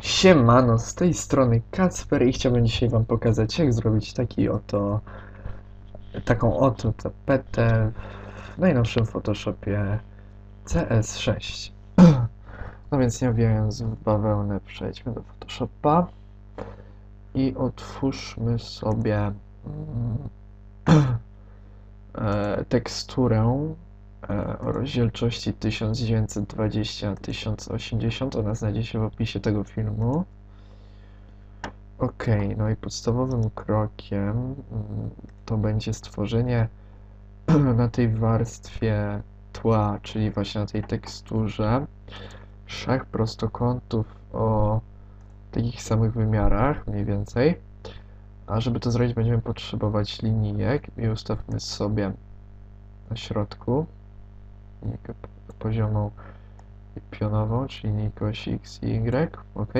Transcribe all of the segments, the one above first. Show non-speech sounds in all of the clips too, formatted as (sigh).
Siemano, z tej strony Kacper i chciałbym dzisiaj wam pokazać jak zrobić taki oto taką oto tapetę w najnowszym Photoshopie CS6 (clears throat) No więc nie owijając w bawełnę przejdźmy do Photoshopa i otwórzmy sobie mm, (clears throat) e, teksturę o rozdzielczości 1920 na 1080 ona znajdzie się w opisie tego filmu. Ok, no i podstawowym krokiem mm, to będzie stworzenie (clears throat) na tej warstwie tła, czyli właśnie na tej teksturze trzech prostokątów o takich samych wymiarach mniej więcej. A żeby to zrobić będziemy potrzebować linijek i ustawmy sobie na środku linijkę poziomą i pionową, czyli linijkę osi x i y, ok.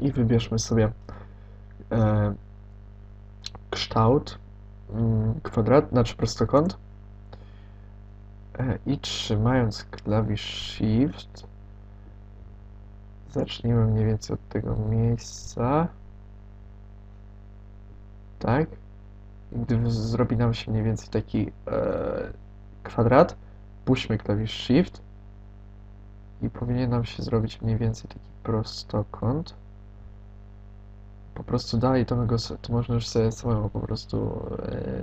I wybierzmy sobie e, kształt mm, kwadrat, znaczy prostokąt. E, i trzymając klawisz Shift zacznijmy mniej więcej od tego miejsca. Tak. Gdy zrobi nam się mniej więcej taki e, kwadrat puśćmy klawisz Shift i powinien nam się zrobić mniej więcej taki prostokąt. Po prostu dalej to, go, to można już sobie samemu po prostu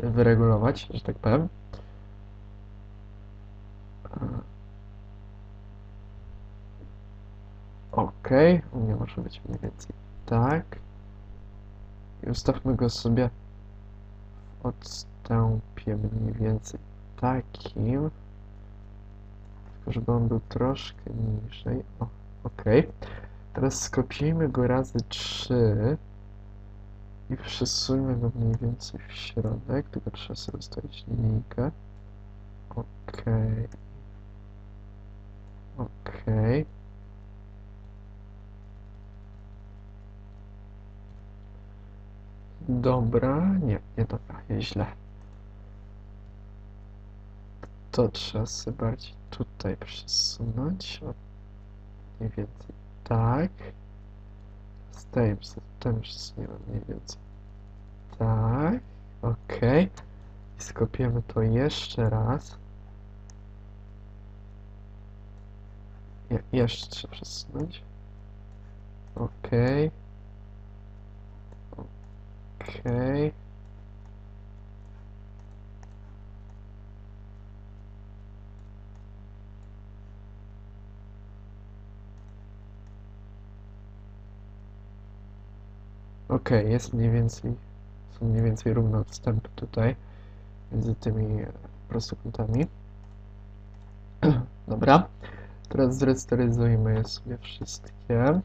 e, wyregulować, że tak powiem. Ok, u mnie może być mniej więcej tak. I ustawmy go sobie w odstępie mniej więcej takim żeby on był troszkę niżej. O, ok. Teraz skopiujmy go razy 3 i przesuńmy go mniej więcej w środek, tylko trzeba sobie ustawić linijkę. Ok. Ok. Dobra, nie, nie dobra, jest źle to trzeba sobie bardziej tutaj przesunąć. O, mniej więcej tak. Z tym, ten przesuniemy mniej więcej tak. Ok. I skopiemy to jeszcze raz. Je, jeszcze trzeba przesunąć. Ok. Ok. Ok, jest mniej więcej, są mniej więcej równe odstępy tutaj między tymi prostokątami. (clears throat) Dobra, teraz zresteryzujmy je sobie wszystkie.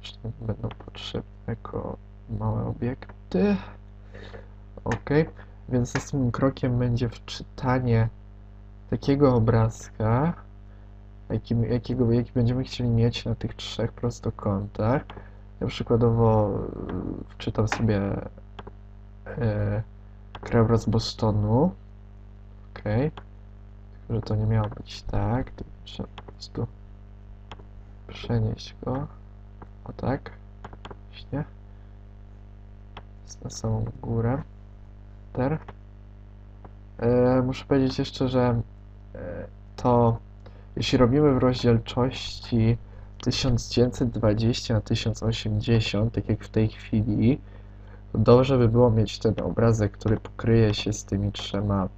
Zresztą będą potrzebne jako małe obiekty. Ok, więc następnym krokiem będzie wczytanie takiego obrazka, jaki, jakiego, jaki będziemy chcieli mieć na tych trzech prostokątach. Ja przykładowo y, wczytam sobie e, krajobraz Bostonu. Ok. Tylko, że to nie miało być tak. Trzeba po prostu przenieść go. O tak. Właśnie. Na samą górę. Ter. E, muszę powiedzieć jeszcze, że e, to jeśli robimy w rozdzielczości 1920 na 1080, tak jak w tej chwili, dobrze by było mieć ten obrazek, który pokryje się z tymi trzema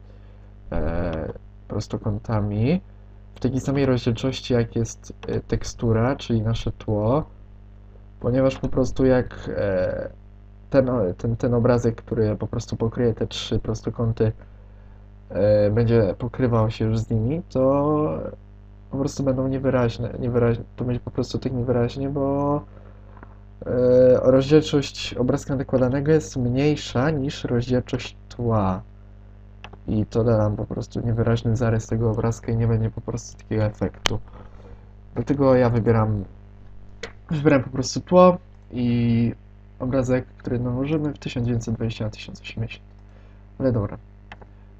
e, prostokątami. W takiej samej rozdzielczości, jak jest e, tekstura, czyli nasze tło, ponieważ po prostu jak e, ten, ten, ten obrazek, który po prostu pokryje te trzy prostokąty, e, będzie pokrywał się już z nimi, to po prostu będą niewyraźne. niewyraźne. To będzie po prostu tak niewyraźnie, bo yy, rozdzielczość obrazka nakładanego jest mniejsza niż rozdzielczość tła. I to da nam po prostu niewyraźny zarys tego obrazka i nie będzie po prostu takiego efektu. Dlatego ja wybieram wybieram po prostu tło i obrazek, który nałożymy w 1920 na 1080. Ale dobra.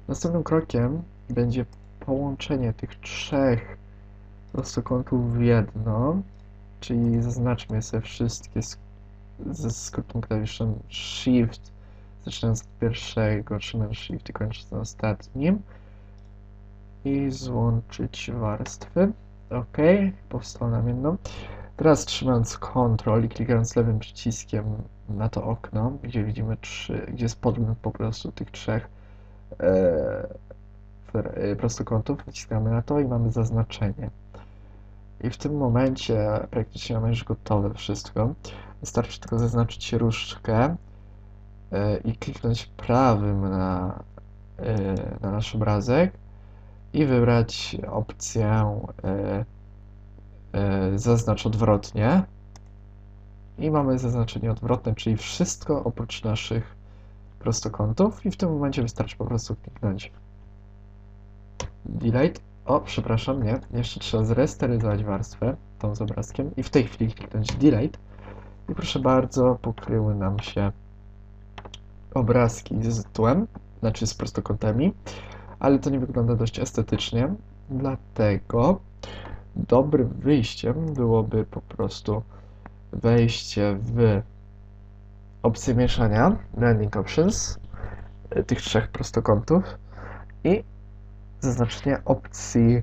Następnym krokiem będzie połączenie tych trzech prostokątów w jedno, czyli zaznaczmy sobie wszystkie ze skrótnym klawiszem Shift, zaczynając od pierwszego, trzymając Shift i kończąc na ostatnim i złączyć warstwy. OK, powstało nam jedno. Teraz trzymając Ctrl i klikając lewym przyciskiem na to okno, gdzie widzimy trzy, gdzie jest podmiot po prostu tych trzech e, e, prostokątów, naciskamy na to i mamy zaznaczenie. I w tym momencie praktycznie mamy już gotowe wszystko. Wystarczy tylko zaznaczyć różdżkę e, i kliknąć prawym na, e, na nasz obrazek i wybrać opcję e, zaznacz odwrotnie. I mamy zaznaczenie odwrotne, czyli wszystko oprócz naszych prostokątów i w tym momencie wystarczy po prostu kliknąć delete. O, przepraszam, nie. Jeszcze trzeba zresteryzować warstwę tą z obrazkiem i w tej chwili kliknąć delete. I proszę bardzo, pokryły nam się obrazki z tłem, znaczy z prostokątami, ale to nie wygląda dość estetycznie, dlatego dobrym wyjściem byłoby po prostu wejście w opcję mieszania, Blending Options, tych trzech prostokątów i zaznaczenie opcji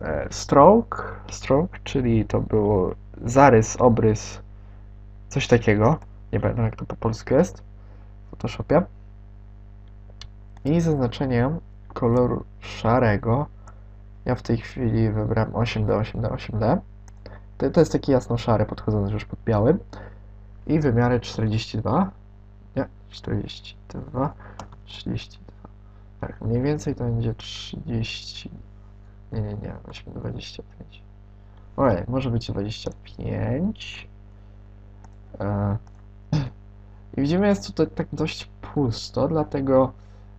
e, stroke, stroke, czyli to było zarys, obrys, coś takiego. Nie pamiętam jak to po polsku jest w Photoshopie. I zaznaczenie koloru szarego. Ja w tej chwili wybrałem 8D, 8D, 8D. To, to jest taki jasno szary, podchodzący już pod białym. I wymiary 42. Nie, 42, 32. Tak, mniej więcej to będzie 30. Nie, nie, nie, 8, 25. Ojej, może być 25. E, (clears throat) I widzimy, jest tutaj tak dość pusto, dlatego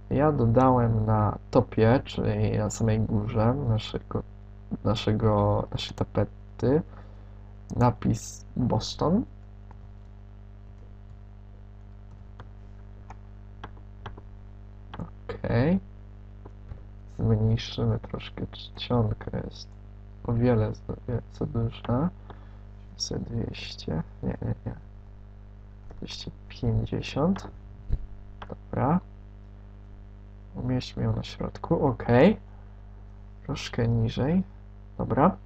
ja dodałem na topie, czyli na samej górze naszego, naszego, naszej tapety napis Boston. Zmniejszymy troszkę czcionkę, jest o wiele za duża. 200, nie, nie, nie. 250. Dobra. Umieśćmy ją na środku, ok. Troszkę niżej. Dobra.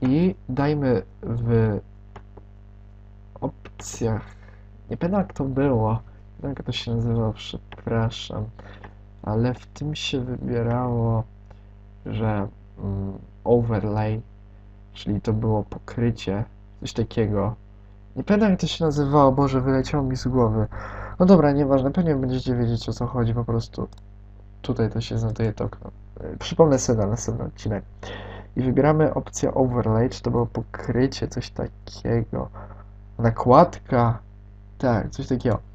I dajmy w opcjach, nie pamiętam jak to było, jak to się nazywało, przepraszam, ale w tym się wybierało, że mm, overlay, czyli to było pokrycie, coś takiego. Nie pamiętam jak to się nazywało, Boże, wyleciało mi z głowy. No dobra, nieważne, pewnie będziecie wiedzieć o co chodzi, po prostu tutaj to się znajduje to okno. Przypomnę sobie na następny odcinek. I wybieramy opcję overlay, czy to było pokrycie, coś takiego. Nakładka, tak, coś takiego.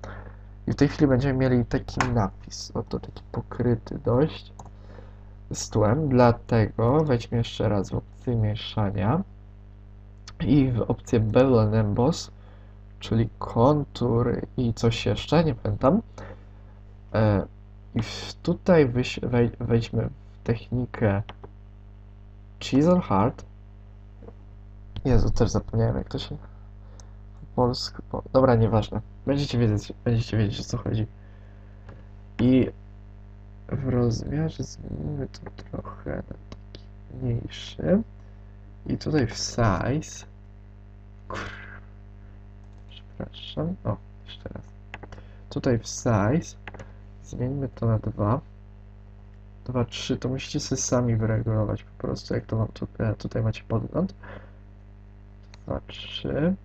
I w tej chwili będziemy mieli taki napis, oto taki pokryty dość z tłem, dlatego wejdźmy jeszcze raz w opcję mieszania i w opcję Bevel Emboss, czyli kontur i coś jeszcze, nie pamiętam. E, I tutaj wejdźmy w technikę Chisel Hard. Jezu, też zapomniałem jak to się po polsku... Po... Dobra, nieważne. Będziecie wiedzieć, będziecie wiedzieć o co chodzi. I w rozmiarze zmienimy to trochę na taki mniejszy. I tutaj w size... Przepraszam. O, jeszcze raz. Tutaj w size zmieńmy to na 2. 2, 3, to musicie sobie sami wyregulować po prostu, jak to wam tutaj, tutaj macie podgląd. 2, 3.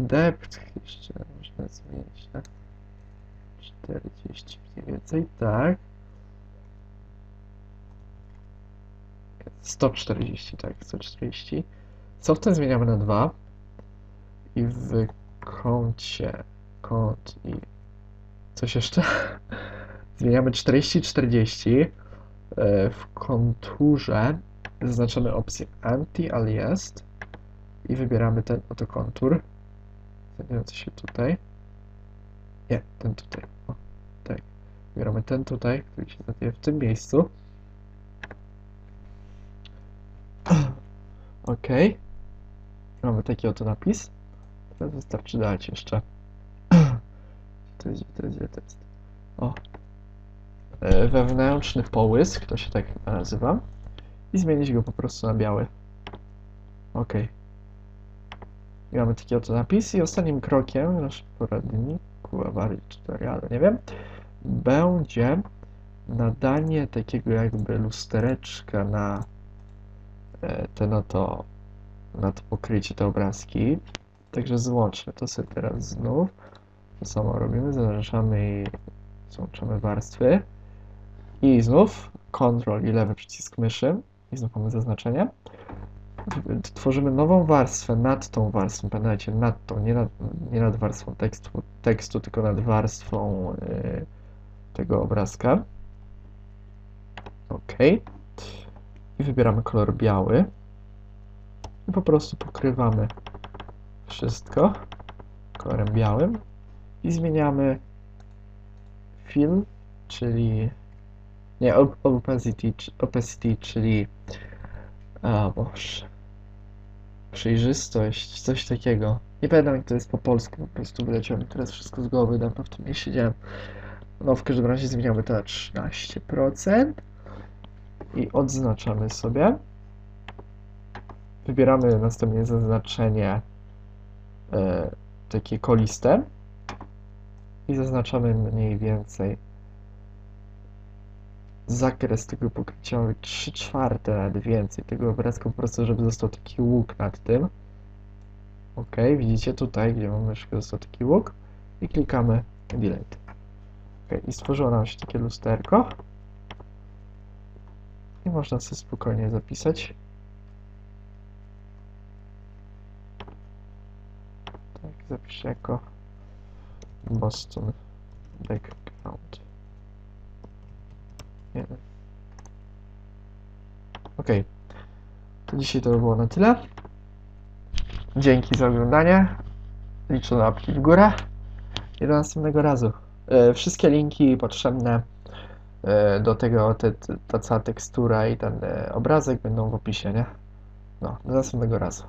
Depth jeszcze można zmienić, tak? 40 mniej więcej, tak. 140, tak, 140. Softem zmieniamy na 2. I w kącie, kąt i coś jeszcze. (laughs) Zmieniamy 40-40. E, w konturze zaznaczamy opcję Anti-Aliast i wybieramy ten oto kontur, znajdujący się tutaj. Nie, ten tutaj. O, tak. Wybieramy ten tutaj, który się znajduje w tym miejscu. (clears throat) OK. Mamy taki oto napis. Teraz wystarczy dać jeszcze. (clears throat) To jest, to jest, to jest. O. E, Wewnętrzny połysk, to się tak nazywa. I zmienić go po prostu na biały. OK. I mamy taki oto napis. I ostatnim krokiem w naszym poradniku, awarii tutorialu, nie wiem, będzie nadanie takiego jakby lustereczka na e, te no to na to pokrycie te obrazki. Także złączmy to sobie teraz znów. To samo robimy, zaznaczamy i złączamy warstwy. I znów Ctrl i lewy przycisk myszy. I znów mamy zaznaczenie. Tworzymy nową warstwę nad tą warstwą. Pamiętajcie, nad tą, nie nad, nie nad warstwą tekstu, tekstu tylko nad warstwą yy, tego obrazka. OK. I wybieramy kolor biały. I po prostu pokrywamy wszystko kolorem białym i zmieniamy fill, czyli nie, op- opacity, opacity czyli a boże przejrzystość, coś takiego. Nie pamiętam jak to jest po polsku, po prostu wyleciało mi teraz wszystko z głowy, dawno w tym nie siedziałem. No w każdym razie zmieniamy to na 13% i odznaczamy sobie. Wybieramy następnie zaznaczenie e, takie koliste i zaznaczamy mniej więcej zakres tego pokrycia, mamy 3 czwarte nawet więcej tego obrazka po prostu, żeby został taki łuk nad tym. Ok, widzicie tutaj, gdzie mamy myszkę, został taki łuk i klikamy delete. Ok, i stworzyło nam się takie lusterko i można sobie spokojnie zapisać. Tak, zapiszę jako Boston background. Okej. To dzisiaj to by było na tyle. Dzięki za oglądanie. Liczę na łapki w górę. I do następnego razu. E, wszystkie linki potrzebne e, do tego, te, te, ta cała tekstura i ten e, obrazek będą w opisie, nie? No, do następnego razu.